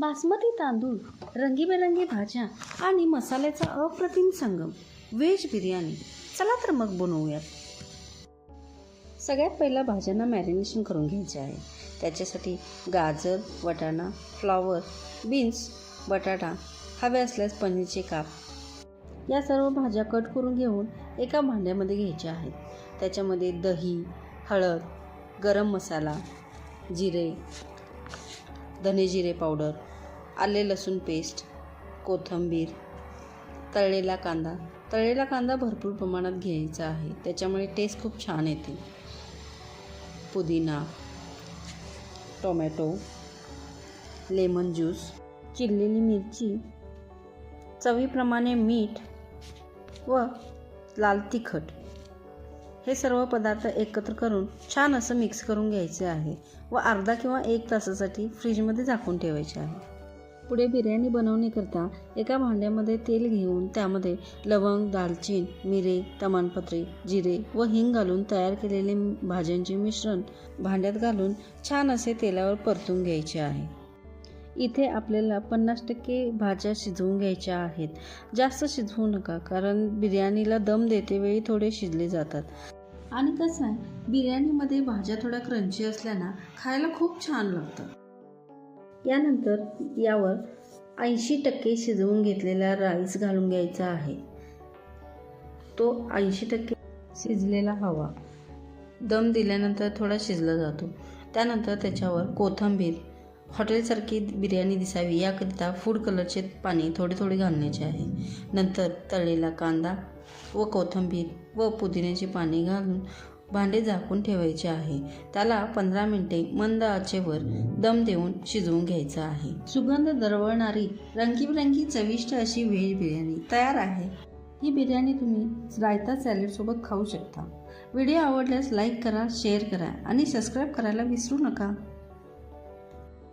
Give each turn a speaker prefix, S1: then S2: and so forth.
S1: बासमती तांदूळ रंगीबेरंगी भाज्या आणि मसाल्याचा अप्रतिम संगम व्हेज बिर्याणी. चला तर मग बनवूयात. सगळ्यात पहिला भाज्यांना मॅरिनेशन करून घ्यायचे आहे. त्याच्यासाठी गाजर वटाणा फ्लॉवर बीन्स बटाटा हवे असल्यास पनीरचे काप. या सर्व भाज्या कट करून घेऊन एका भांड्यामध्ये घ्यायच्या आहेत. त्याच्यामध्ये दही हळद गरम मसाला जिरे धने जिरे पावडर आले लसूण पेस्ट कोथिंबीर तळलेला कांदा. तळलेला कांदा भरपूर प्रमाणात घ्यायचा आहे. त्याच्यामुळे टेस्ट खूप छान येते. पुदिना टोमॅटो लेमन ज्यूस चिरलेली मिरची चवीप्रमाणे मीठ व लाल तिखट. हे सर्व पदार्थ एकत्र करून छान असं मिक्स करून घ्यायचे आहे व अर्धा किंवा एक तासासाठी फ्रीजमध्ये झाकून ठेवायचे आहे. पुढे बिर्याणी बनवण्याकरता एका भांड्यामध्ये तेल घेऊन त्यामध्ये लवंग दालचीन मिरे तमानपत्रे जिरे व हिंग घालून तयार केलेले भाज्यांचे मिश्रण भांड्यात घालून छान असे तेलावर परतून घ्यायचे आहे. इथे आपल्याला पन्नास टक्के भाज्या शिजवून घ्यायच्या आहेत. जास्त शिजवू नका कारण बिर्याणीला दम देते वेळी थोडे शिजले जातात. आणि कसं आहे बिर्याणीमध्ये भाज्या थोड्या क्रंची असल्यानं खायला खूप छान लागतं. यानंतर यावर ऐंशी टक्के शिजवून घेतलेला राईस घालून घ्यायचा आहे. तो ऐंशी टक्के शिजलेला हवा. दम दिल्यानंतर थोडा शिजला जातो. त्यानंतर त्याच्यावर कोथिंबीर हॉटेलसारखी बिर्याणी दिसावी याकरिता फूड कलरचे पाणी थोडे थोडे घालण्याचे आहे. नंतर तळलेला कांदा व कोथिंबीर व पुदिन्याचे पाणी घालून भांडे झाकून ठेवायचे आहे. त्याला पंधरा मिनिटे मंद आचेवर दम देऊन शिजवून घ्यायचा आहे. सुगंध दरवळणारी रंगीबिरंगी चविष्ट अशी व्हेज बिर्याणी तयार आहे. ही बिर्याणी तुम्ही रायता सॅलेडसोबत खाऊ शकता. व्हिडिओ आवडल्यास लाईक करा शेअर करा आणि सबस्क्राईब करायला विसरू नका.